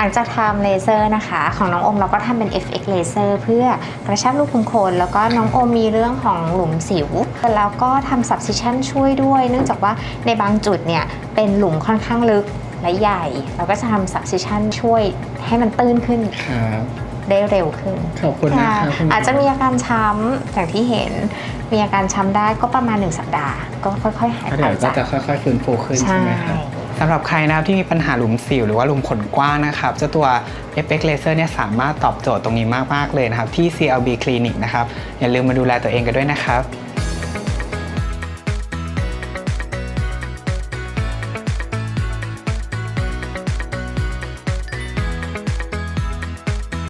หลังจากทำเลเซอร์นะคะ ของน้องโอมเราก็ทำเป็น FX เลเซอร์เพื่อกระชับรูขุมขนแล้วก็น้องโอมมีเรื่องของหลุมสิว แล้วก็ทำ subcision ช่วยด้วย เนื่องจากว่าในบางจุดเนี่ยเป็นหลุมค่อนข้างลึกและใหญ่ เราก็จะทำ subcision ช่วยให้มันตื้นขึ้นครับได้เร็วขึ้น ขอบคุณนะครับคุณหมอาจจะมีอาการช้ำอย่างที่เห็น มีอาการช้ำได้ก็ประมาณ 1 สัปดาห์ ก็ค่อยๆหายก็ไปเดี๋ยวก็จากจะค่อยๆฟื้นฟูขึ้นใช่ใช่ไหมครับ สำหรับใครนะครับที่มีปัญหาหลุมสิวหรือว่าหลุมขนกว้างนะครับเจ้าตัว FX Laser เนี่ยสามารถตอบโจทย์ตรงนี้มากๆเลยนะครับที่ CLB Clinic นะครับอย่าลืมมาดูแลตัวเองกันด้วยนะครับ